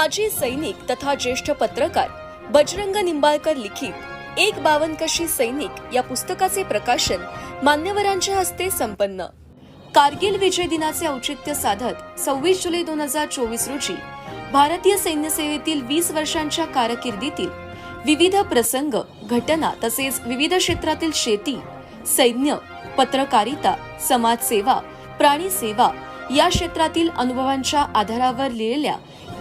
माजी सैनिक तथा ज्येष्ठ पत्रकार बजरंग निंबाळकर लिखित एक बावन कशी सैनिक या पुस्तकाचे प्रकाशन मान्यवरांच्या हस्ते संपन्न. कारगिल विजय दिनाचे औचित्य साधत सव्वीस जुलै दोन हजार चोवीस रोजी भारतीय सैन्य सेवेतील वीस वर्षांच्या कारकिर्दीतील विविध प्रसंग घटना तसेच विविध क्षेत्रातील शेती सैन्य पत्रकारिता समाजसेवा प्राणी सेवा या क्षेत्रातील अनुभवांच्या आधारावर लिहिलेल्या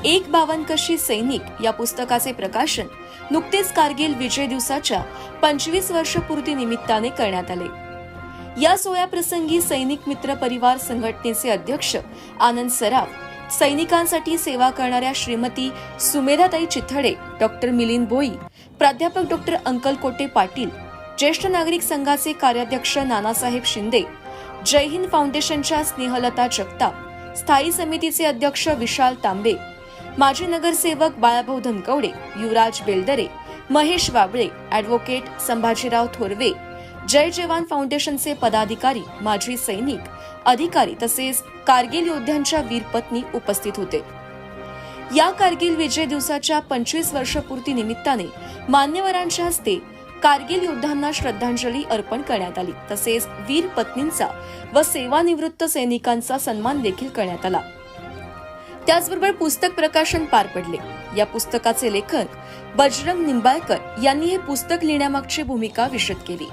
एक बावनकशी सैनिक या पुस्तकाचे प्रकाशन नुकतेच कारगिल विजय दिवसाच्या पंचवीस वर्षपूर्ती निमित्ताने करण्यात आले. या सोहळ्याप्रसंगी सैनिक मित्र परिवार संघटनेचे अध्यक्ष आनंद सराफ सैनिकांसाठी सेवा करणाऱ्या श्रीमती सुमेधाताई चिथडे डॉक्टर मिलिंद भोई प्राध्यापक डॉक्टर अंकलकोटे पाटील ज्येष्ठ नागरिक संघाचे कार्याध्यक्ष नानासाहेब शिंदे जय हिंद फाउंडेशनच्या स्नेहलता जगताप स्थायी समितीचे अध्यक्ष विशाल तांबे माजी नगरसेवक बाळाभाऊ धनकवडे युवराज बेलदरे महेश वाबळे अॅडव्होकेट संभाजीराव थोरवे जय जवान फाउंडेशनचे पदाधिकारी माजी सैनिक अधिकारी तसेच कारगिल योद्ध्यांच्या वीरपत्नी उपस्थित होते. या कारगिल विजय दिवसाच्या पंचवीस वर्षपूर्ती निमित्ताने मान्यवरांच्या हस्ते कारगिल योद्ध्यांना श्रद्धांजली अर्पण करण्यात आली. तसेच वीर पत्नींचा व सेवानिवृत्त सैनिकांचा सन्मान देखील करण्यात आला. त्याचबरोबर पुस्तक प्रकाशन पार पडले. या पुस्तकाचे लेखक बजरंग निंबाळकर यांनी हे पुस्तक लिहिण्यामागची भूमिका विशद केली.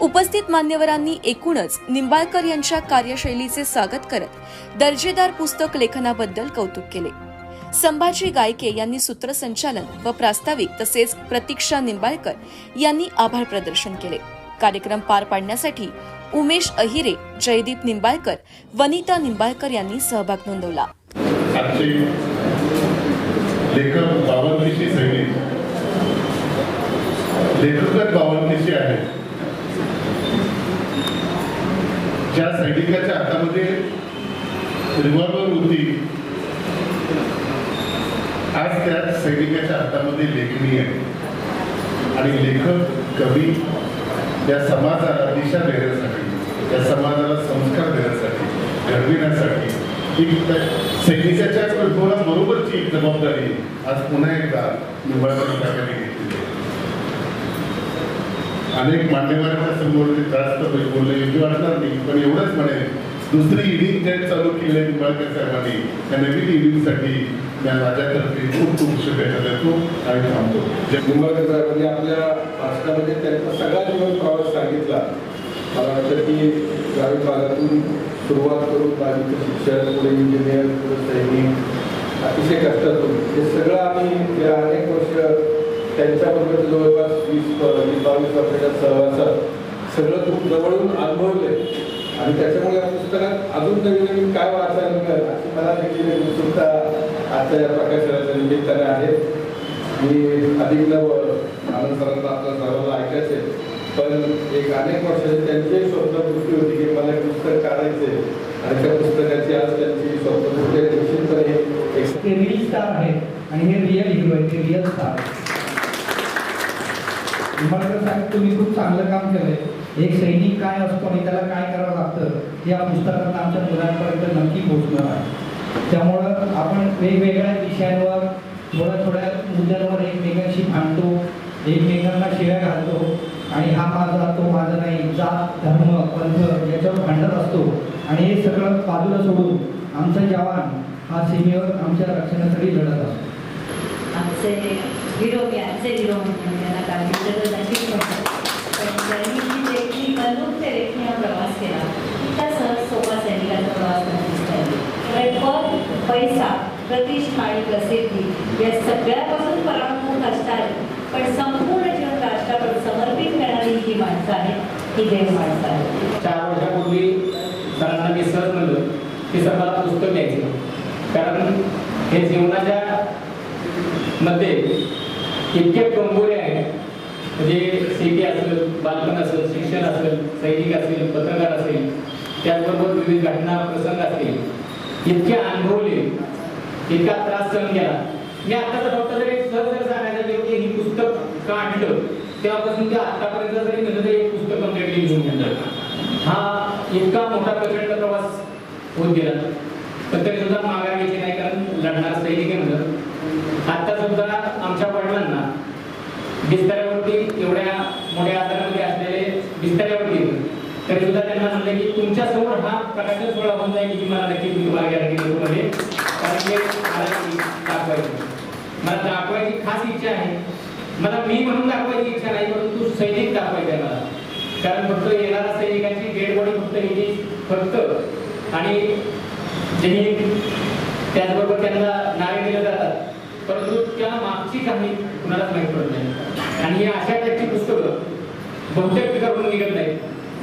उपस्थित मान्यवरांनी एकूणच निंबाळकर यांच्या कार्यशैलीचे स्वागत करत दर्जेदार पुस्तक लेखनाबद्दल कौतुक केले. संभाजी गायके यांनी सूत्रसंचालन व प्रास्ताविक तसेच प्रतीक्षा निंबाळकर यांनी आभार प्रदर्शन केले. कार्यक्रम पार पाडण्यासाठी उमेश अहिरे जयदीप निंबाळकर वनिता निंबाळकर यांनी सहभाग नोंदवला. आजचे लेखक बावनदेशी सैनिक लेखकच बावनदेशी आहेत. ज्या सैनिकाच्या हातामध्ये रिव्हॉल्वर होती आज त्या सैनिकाच्या हातामध्ये लेखणी आहे आणि लेखक कवी या समाजाला दिशा देण्यासाठी या समाजाला संस्कार देण्यासाठी घडविण्यासाठी ही त्या सैनिकाच्या बरोबरची एक जबाबदारी आज पुन्हा एकदा निवडणूक साहेबांनी घेतली अनेक मान्यवरांच्या समोर ते जास्त बोलले योग्य वाटणार नाही. पण एवढंच म्हणेल दुसरी इनिंग जे चालू केली आहे निंबाळकर साहेबांनी. त्या नवीन इनिंगसाठी या माझ्यातर्फे खूप खूप शुभेच्छा देतो आणि थांबतो. जय निंबाळकर साहेबांनी आपल्या भाषणामध्ये त्यांचा सगळा जीवन प्रवास सांगितला. मला वाटतं की ग्रामीण भागातून सुरुवात करून दहावीचं शिक्षण पुढे इंजिनियर पुढे सैनिक अतिशय कष्टातून. हे सगळं आम्ही गेल्या अनेक वर्ष त्यांच्याबरोबर जवळपास वीस वीस बावीस वर्षाच्या सहवासात सगळं खूप जवळून अनुभवले आणि त्याच्यामुळे या पुस्तकात अजून नवीन नवीन काय वाचायला मिळेल अशी मला देखील एक उत्सुकता आजच्या या प्रकाशनाच्या निमित्ताने आहे. मी अधिक नव आनंद सरांना आपल्या सर्वांना ऐकायचे पण एक अनेक वर्षाचे त्यांची एक स्वप्नपूर्ती होती की मला पुस्तक काढायचे आणि त्या पुस्तकाची आज त्यांची स्वप्नपूर्ती निश्चितपणे एक ते स्टार आहेत आणि हे रिअल हिरो आहे ते रिअल स्टार निंबाळकर साहेब तुम्ही खूप चांगलं काम केलंय. एक सैनिक काय असतो आणि त्याला काय करावं लागतं हे या पुस्तकात आमच्या मुलांपर्यंत नक्की पोहोचणार आहे. त्यामुळं आपण वेगवेगळ्या विषयांवर थोड्या थोड्या मुद्द्यांवर एकमेकांशी भांडतो एकमेकांना शिव्या घालतो. आणि हा माझा तो माझा नाही जात धर्म पंथ याच्यावर भांडत असतो. आणि हे सगळं बाजूला सोडून आमचा जवान हा सीमेवर आमच्या रक्षणासाठी लढत असतो. आमचे हिरो हिरो म्हणून त्यांना पण त्यांनी जी बनवून ते लेखणी हा प्रवास केला इतका सहज सोपा सैनिकाचा प्रवास नक्कीच पद पैसा प्रतिष्ठा आणि प्रसिद्धी या सगळ्यापासून पराभूत असतात. पण सम जीवन राष्ट्राकडे समर्पित करणारी जी माणसं आहेत ही देव माणसं चार वर्षापूर्वी सरांना मी सहज म्हणलं की सर मला पुस्तक द्यायचं. कारण हे जीवनाच्या मध्ये इतके कंबोरे आहेत. म्हणजे शेती असेल बालपण असेल शिक्षण असेल सैनिक असेल पत्रकार असेल त्याचबरोबर विविध घटना प्रसंग असतील. इतके अनुभवले इतका त्रास सहन केला. मी आत्ताचा फक्त जरी एक सहज जर सांगायचं की हे पुस्तक का आणलं तेव्हापासून ते आतापर्यंत जरी इतका मोठा प्रचंड प्रवास होत गेला. पण तरी सुद्धा माघार नाही कारण लढणार सैनिक नव्हतं आता सुद्धा आमच्या वडिलांना बिस्तऱ्यावरती एवढ्या मोठ्या आजारामध्ये असलेले बिस्तऱ्यावरती तरी सुद्धा त्यांना म्हणले की तुमच्यासमोर हा प्रकाशन सोहळा होऊन जाईल की मला नक्की तुम्ही मागे मध्ये म्हणजे. कारण ते दाखवायचं. मला दाखवायची खास इच्छा आहे. मला मी म्हणून दाखवायची इच्छा नाही परंतु सैनिक दाखवायचं मला. कारण फक्त येणाऱ्या सैनिकांची डेड बॉडी फक्त ही फक्त आणि जे त्याचबरोबर त्यांना नावे दिले जातात परंतु त्या मागची काही कुणालाच माहीत पडत नाही. आणि ही अशा टाईपची पुस्तकं बहुतेक पिकाकडून निघत नाहीत.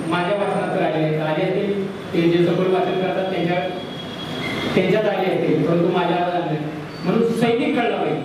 माझ्या वाचनात तर आले आहेत. आले असतील ते जे सखोल वाचन करतात त्यांच्या त्यांच्यात आले असतील परंतु माझ्या आवाजात म्हणून सैनिक कळला पाहिजे.